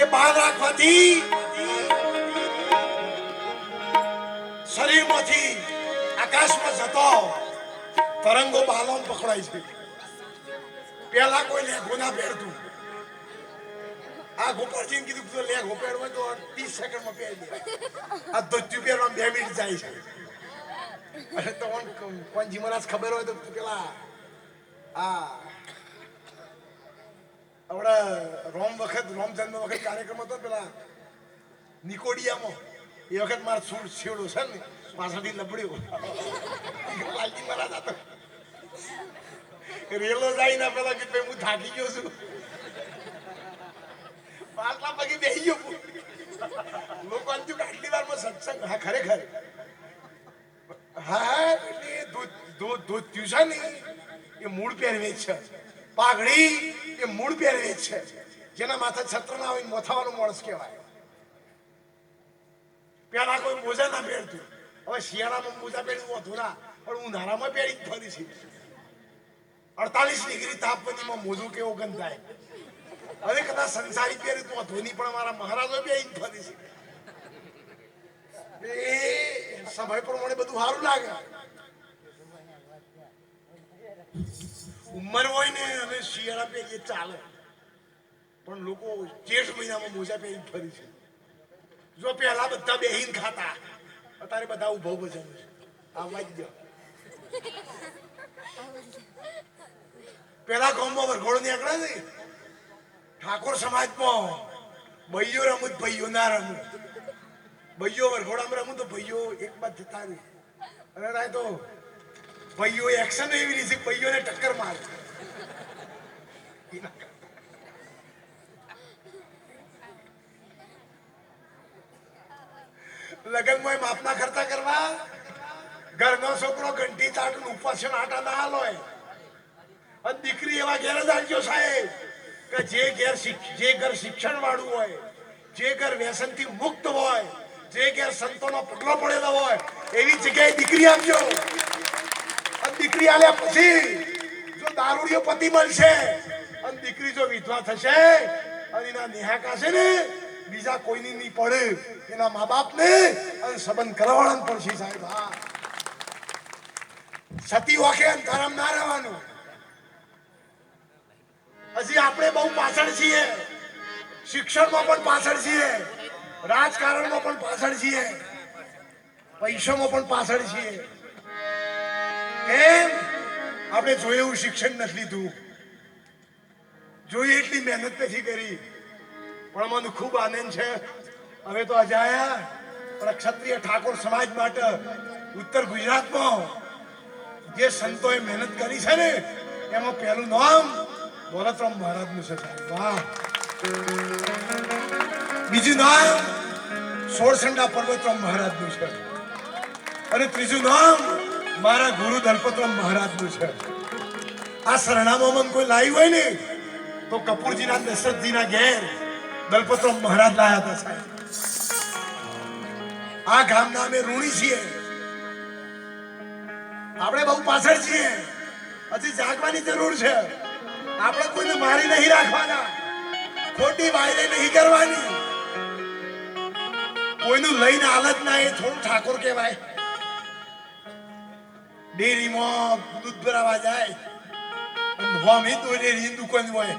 એ બહાર રાખવાથી શરીરમાંથી આકાશમાં જતો તરંગો બાલોમ પકડાય છે. પેલા કોઈ લેખો ના પહેરતું. આ ગોપાળજીને કીધું કે લેઘો પહેરવો તો ત્રીસ સેકન્ડમાં પહેરી આ ધોત્યું પહેરવા બે મિનિટ જાય છે. અરે તો કોણ જીમરાજ ખબર હોય તો પેલા આ આપણા રોમ વખત, રોમ જન્મ વખત કાર્યક્રમ હતો પેલા નિકોડિયામાં. એ વખત મારો છૂટ છેડો છે ને, પાછળથી લબડ્યો. લાલજી મારા હતો રેલો જાય ના પેલા કે હું થાકી ગયો છું. પાછલા પગે બેસી ગયો લોકો અંજુ આટલી વારમાં સત્સંગ, હા, ખરેખર. હા, એટલે દૂધ દૂધ દૂધ પીવું છે ને, એ મૂળ પહેરવે છે. પાઘડી એ મૂળ પહેરવે છે. જેના માથે છત્ર ના હોય મોથાવાનું માણસ કહેવાય. પેલા કોઈ મોજા ના પહેરતું. હવે શિયાળામાં મોજા પહેરવું અધૂરા પણ ઉનાળામાં પહેરી ફરી છે. અડતાલીસ ડિગ્રી તાપમાનમાં મોજું કેવો ગંધાય. હવે કદાચ સંસારી પહેરી તું ધોની પણ મારા મહારાજો પહેરી ફરી છે. એ સમય પ્રમાણે બધું સારું લાગે. ઉંમર હોય શિયાળા પહેરીએ ચાલે. પણ લોકો જેઠ મહિનામાં મોજા પહેરી ફરી છે. જો પહેલા બધા બેહીન ખાતા, અત્યારે બધા ઊભો ઊભો છે. આ વાંચજો પેલા ગામમાં વરઘોડો નીકળે ને, ઠાકોર સમાજમાં ભાઈઓ રમત, ભાઈઓ ના રમૂત ભાઈઓ વરઘોડામાં રમું તો ભાઈઓ એક બાદ જતા નહીં અને તો, ભાઈઓ એક્શન એવી રીતે, ભાઈઓને ટક્કર મારે. લગનમાં માપના ખર્ચા કરવા? ઘરનો છોકરો ઘંટી ચાટું ઉપવાસ આટા ના હાલ હોય. અને દીકરી એવા ઘેર જ આવજો સાહેબ કે જે ઘેર જે ઘર શિક્ષણ વાળું હોય, જે ઘર વ્યસનથી મુક્ત હોય, જે ઘેર સંતોનો પગલો પડેલો હોય, એવી જગ્યાએ દીકરી આપજો. અને દીકરી આલ્યા પછી જો દારૂડિયો પતિ મળશે અને દીકરી જો વિધવા થશે, અને એના નિહાકા છે ને, બીજા કોઈની નહીં પડે, એના મા બાપને અને સંબંધ કરવાના છે સાહેબ, હા. સતી વાકે અંતરમ ના રહેવાનું. હજી આપણે બહુ પાછળ છીએ. શિક્ષણમાં પણ પાછળ છીએ. રાજકારણમાં પણ પાછળ છીએ. પૈસામાં પણ પાછળ છીએ. કેમ? આપણે જોયું શિક્ષણ નથી લીધું. જોઈએ એટલી મહેનત નથી કરી. પણ મને ખૂબ આનંદ છે. હવે તો આજે આયા ક્ષત્રિય ઠાકોર સમાજ માટે ઉત્તર ગુજરાતમાં જે સંતોએ મહેનત કરી છે ને, એમાં પહેલું નામ દોલતરામ મહારાજનું છે વાહ. બીજું નામ સોળસંડા પર્વતરામ મહારાજનું છે. અને ત્રીજું નામ મારા ગુરુ દલપતરામ મહારાજનું છે. આ સરનામામાં કોઈ લાવી હોય ને તો કપૂરજીના દશરથજીના ઘેર દલપતરામ મહારાજ લાયા હતા સાહેબ. આ ગામના અમે ઋણી છીએ. આપણે બહુ પાછળ છીએ. હજી જાગવાની જરૂર છે. આપણે કોઈને મારી નહીં રાખવાના. ખોટી વાયરે નહીં કરવાની. કોઈનું લઈને હાલત ના એ થોડું ઠાકોર કહેવાય. ડેરીમાં દૂધ ભરાવા જાય. તો ડેરી દુકાન હોય.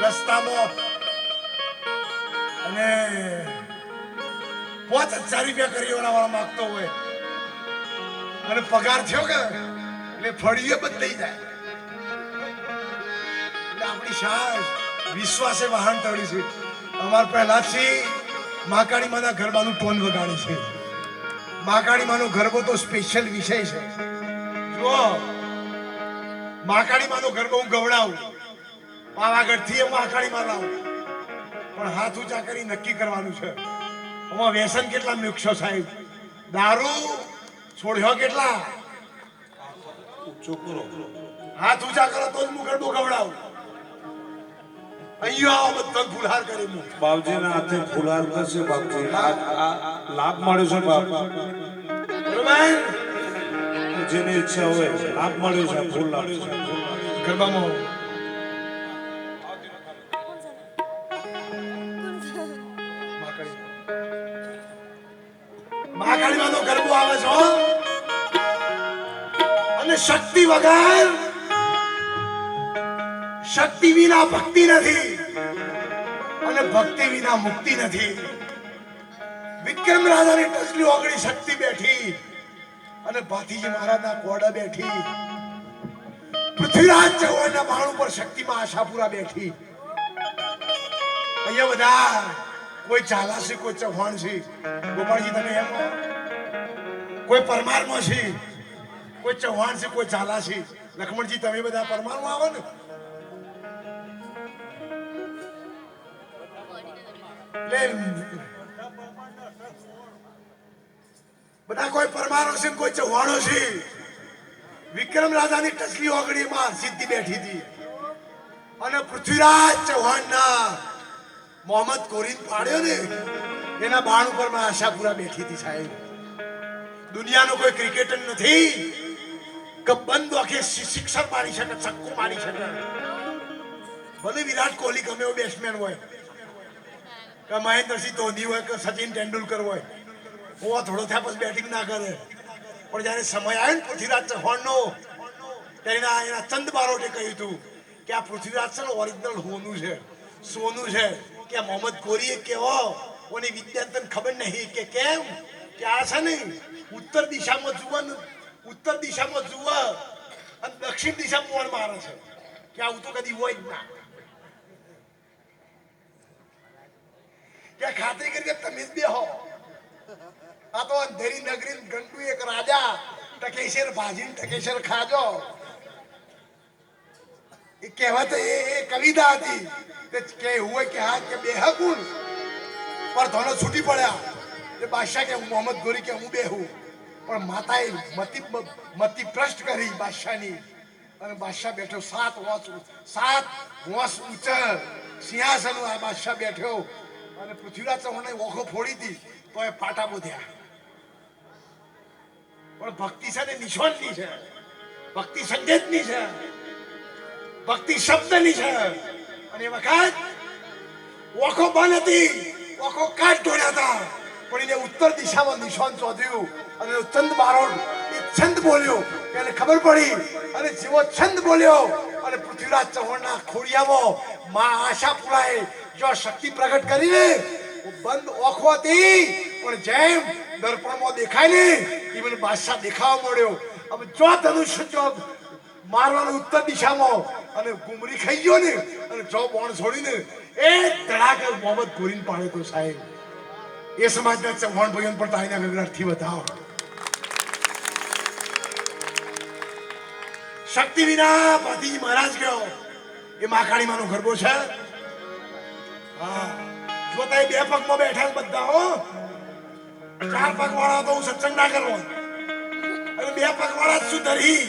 રસ્તામાં અને પાંચ હજાર રૂપિયા વાળા માગતો હોય. અને પગાર થયો કે એટલે ફળીએ બદલાઈ જાય. એટલે આપણી સાસ વિશ્વાસે વાહન તળી છે. અમાર પહેલાથી માકાળી માના ગરબાનું ટોન વગાડે છે. માકાળી માનો ગરબો તો સ્પેશિયલ વિષય છે. જો માં નું ગરબો હું ગવડાવું. પાવાગઢથી માકાળી માં લાવું પણ હાથ ઊંચા કરી નક્કી કરવાનું છે. આમાં વ્યસન કેટલા મૂકશો સાહેબ. દારૂ છોડ્યો કેટલા? છોકરો હાથ ઊંચા કરો તો જ હું ગરબો ગવડાવું. અહીંયા આવો બધા ફુલહાર કરી મૂક. બાપજીના હાથે ફુલાર કરશે બાપજી. લાભ મળ્યો છે બાપ. બરોબર? જેની ઈચ્છા હોય આપ મળ્યું છે ફૂલ ગરબામાં છે અને શક્તિ વગર શક્તિ વિના ભક્તિ નથી અને ભક્તિ વિના મુક્તિ નથી. વિક્રમ રાજાની ટસલી ઓગળી શક્તિ બેઠી. ભાતીજી મહારાજના કોડા બેઠી. પૃથ્વીરાજ ચૌહાણના બાણ ઉપર શક્તિમાં આશાપુરા બેઠી. અહીંયા બધા કોઈ ચાલા છે, કોઈ ચૌહાણ છે. ગોપાળજી, તમે એમ કોઈ પરમારમાં છે, કોઈ ચૌહાણ છે, કોઈ ચાલા છે. લક્ષ્મણજી તમે બધા પરમારમાં આવો ને. એટલે પરમારો છે કોઈ ચૌહાણો છે? વિક્રમ રાજાની ટસલી ઓગળીમાં સિદ્ધિ બેઠી હતી. અને પૃથ્વીરાજ ચૌહાણના મોહમ્મદ કોરીન પાડ્યો ને, એના બાણ ઉપરમાં આશાપુરા બેઠી હતી સાહેબ. દુનિયાનો કોઈ ક્રિકેટર નથી. કે બંધ આંખે શિ- મારી શકે છક્કો મારી શકે. ભલે વિરાટ કોહલી ગમે એવો બેટ્સમેન હોય. કે મહેન્દ્રસિંહ ધોની હોય, કે સચિન તેંડુલકર હોય. હું થોડો થયા પછી બેટિંગ ના કરે પણ જ્યારે સમય આવ્યો ને પૃથ્વીરાજ ચૌહાણનો તેના એના ચંદ બારોટે કહ્યું હતું કે આ પૃથ્વીરાજ છે ઓરિજિનલ હોનું છે. સોનું છે કે મોહમ્મદ કોરીએ કેવો કોની વિદ્યા ખબર નહીં કે કેમ? કે આ છે ને ઉત્તર દિશામાં જુઓ ઉત્તર દિશામાં જુવા અને દક્ષિણ દિશામાં પણ મારે છે. કે આવું તો કદી હોય જ ના. ત્યાં ખાતરી કરી કે તમે જ બે હો. તો અંધેરી નગરી ઘંટુ એક રાજા ટકેશર ભાજી ટકેશર ખાજો. એ કહેવત એ કવિતા હતી. કે કે હોય કે હા, કે બેહકુન પર ધોનો છૂટી પડ્યા. એ બાદશાહ કે મોહમ્મદ ગોરી કે હું બેહું પણ માતાએ મતિ મતિ પ્રશ્ન કરી બાદશાહની. અને બાદશાહ બેઠો સાત વોસ સાત વોસ ઉચ્ચ સિંહાસન બાદશાહ બેઠો. અને પૃથ્વીરાજ ચૌહાણે ઓખો ફોડી હતી, તો એ પાટા બોધ્યા. પણ ભક્તિ છે ને નિશાનની છે. ભક્તિ સંકેતની છે. ભક્તિ શબ્દની છે. અને વખત ઓખો બંધ હતી. ઓખો કાટ ઢોળ્યા હતા. પણ એને ઉત્તર દિશામાં નિશાન શોધ્યું. અને ચંદ બારોટ એ છંદ બોલ્યો. એને ખબર પડી. અને જેવો છંદ બોલ્યો, અને પૃથ્વીરાજ ચૌહાણના ખોડિયામાં માં આશાપુરાએ જો શક્તિ પ્રગટ કરીને બંધ ઓખો હતી. પણ જેમ દર્પણમાં દેખાય ને એ મને બાદશાહ દેખાવા મળ્યો. હવે જો ધનુષ જો મારવાનું ઉત્તર દિશામાં અને ગુમરી ખાઈ ગયો ને, અને જો બોણ છોડીને એ ધડાકે મોહમ્મદ ગોરીન પાડે તો સાહેબ. એ સમાજના ચૌહાણ ભાઈઓને પણ તાઈના ગગડાટથી વધાવો. શક્તિ વિના પતિ મહારાજ ગયો. એ માખાણીમાંનો ગરબો છે. હા. જો તાઈ બે પગમાં બેઠા બધા, હો. ચાર પગ વાળા તો હું સત્સંગ ના કરવો. અને બે પગ વાળા જ શું ધરી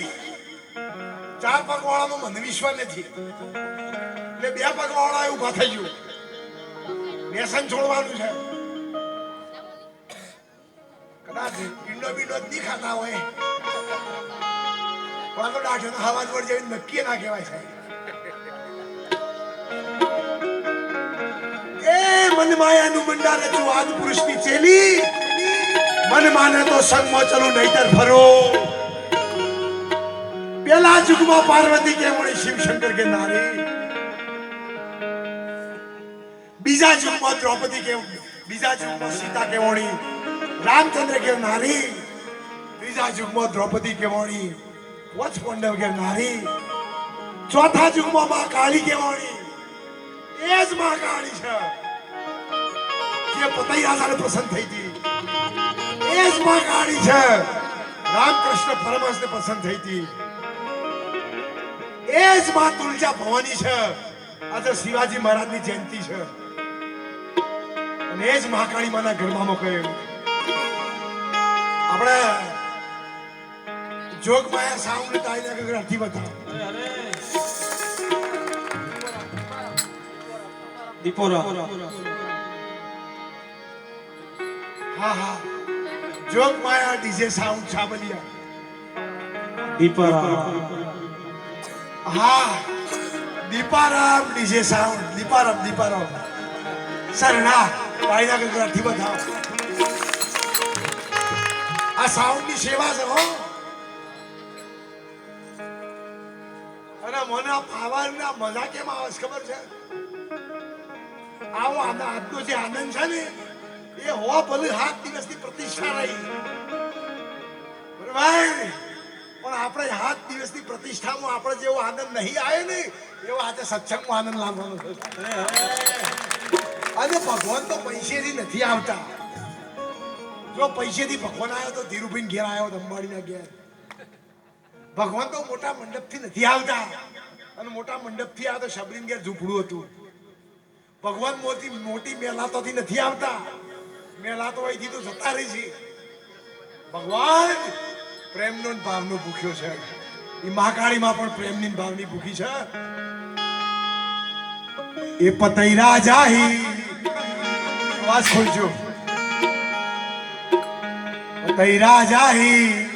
ચાર પગ વાળાનો મને વિશ્વાસ નથી. એટલે બે પગ વાળા ઊભા થઈ ગયું. વ્યસન છોડવાનું છે. કદાચ ઈંડો બીંડો જ નહીં ખાતા હોય. પણ આ તો દાઢીનો હવા જોડ જેવી નક્કી ના કહેવાય છે એ મન માયાનું મંડાર રચું આદ પુરુષની ચેલી. મન માને તો સંગમાં ચલો નહીતર ફરો. પેલા જુગમાં પાર્વતી કે મળી શિવ શંકર કે નારી. બીજા જુગમાં દ્રૌપદી કે બીજા જુગમાં સીતા કે વણી રામચંદ્ર કે નારી. ત્રીજા જુગમાં દ્રૌપદી કે વણી વચ પાંડવ કે નારી. ચોથા જુગમાં માં કાળી કે વણી એ જ માં કાળી છે. જે પતૈયા સાથે પસંદ થઈ હતી એ જ છે. રામકૃષ્ણ પરમહંસને પસંદ થઈ હતી. એ જ માં તુલજા ભવાની છે. આજે શિવાજી મહારાજની જયંતિ છે. અને એ જ મહાકાળી માના ઘરમાં કહ્યું આપણે જોગ માયા સાઉન્ડ તાળી નાખે અડધી બતાવો દીપોરા હા હા. જોગ માયા ડીજે સાઉન્ડ છાબલિયા. દીપારામ. હા Deeparam DJ sound Deeparam Deeparam. Sir ના તાઈના ગગડાથી બધા આ સાઉન્ડની સેવા છે હો. અને મને આ પાવાની મજા કેમ આવે ખબર છે? આવો આનો આજનો જે આનંદ છે ને એ હોવા ભલે સાત દિવસની પ્રતિષ્ઠા રહી. પણ આપણે સાત દિવસની પ્રતિષ્ઠામાં આપણે જેવો આનંદ નહીં આવ્યો ને, એવો આજે સત્સંગમાં આનંદ લાવવાનો અને ભગવાન તો પૈસેથી નથી આવતા. જો પૈસેથી ભગવાન આવ્યો તો ધીરુભાઈ ઘેર આવ્યો તો અંબાણીના ઘેર. ભગવાન તો મોટા મંડપથી નથી આવતા. અને મોટા મંડપથી આવ્યો તો શબરીન ઘેર ઝૂંપડું હતું. ભગવાન મોટી મોટી મેલાતોથી નથી આવતા. મેલાતો પ્રેમનો ને ભાવનો ભૂખ્યો છે. એ મહાકાળીમાં પણ પ્રેમની ભાવની ભૂખી છે. એ પતૈરા જાહી. વાસ ખોલજો. પતૈરા જાહી.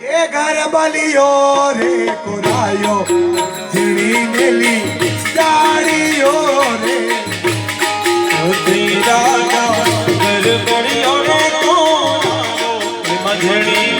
એ ઘર બલિયો રે કોરાયો. ઝીણી મેલી ડાળીઓ રે. પડ્યો રે કોરાયો, એમાં ધણી